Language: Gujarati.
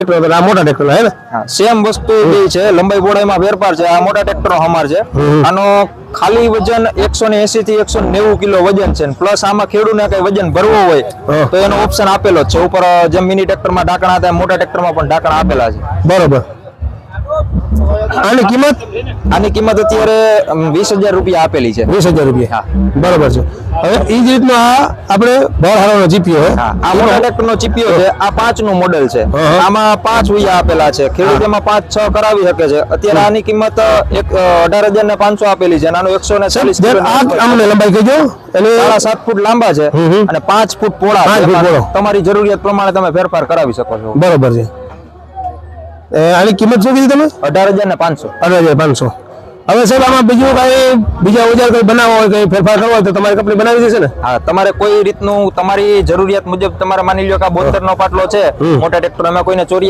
ટ્રેક્ટર હતા, આ મોટા ટ્રેક્ટર હે ને? સેમ વસ્તુ બે છે લંબાઈ પહોળાઈમાં ફેરફાર છે આ મોટા ટ્રેક્ટરનો હમાર છે. આનો ખાલી વજન એકસો ને એસી થી એકસો નેવું કિલો વજન છે પ્લસ આમાં ખેડૂને કઈ વજન ભરવો હોય તો એનો ઓપ્શન આપેલો છે. ઉપર જેમ મિની ટ્રેક્ટરમાં ઢાંકણા હતા મોટા ટ્રેક્ટરમાં પણ ઢાંકણા આપેલા છે. બરોબર. આની કિંમત? આની કિંમત અત્યારે વીસ હજાર રૂપિયા આપેલી છે. વીસ હજાર રૂપિયા. બરોબર છે. હવે એ જ રીતનો આ આપણે બળહારાનો જીપીઓ આ મોટા જીપીઓ છે. આ પાંચનું મોડેલ છે આમાં પાંચ ઉયા આપેલા છે. ખેડૂત એમાં પાંચ છ કરાવી શકે છે. અત્યારે આની કિંમત એક અઢાર હજાર ને પાંચસો આપેલી છે. અને આનું એકસો ને ચાલીસ અમને લંબાઈ કહેજો. એટલે સાડા સાત ફૂટ લાંબા છે. અને પાંચ ફૂટ પોળા. તમારી જરૂરિયાત પ્રમાણે તમે ફેરફાર કરાવી શકો છો. બરોબર છે. આની કિંમત શું કીધી તમે? અઢાર હજાર ને પાંચસો. અઢાર હજાર પાંચસો. હવે સાહેબ આમાં બીજું કઈ બીજા ઓજાર કઈ બનાવવા હોય કઈ ફેરફાર કરવો હોય તો તમારી કંપની બનાવી દેશે ને? હા તમારે કોઈ રીતનું તમારી જરૂરિયાત મુજબ તમારે માની લો કે આ બોતેર નો પાટલો છે મોટા ટ્રેક્ટર અમે કોઈને ચોરી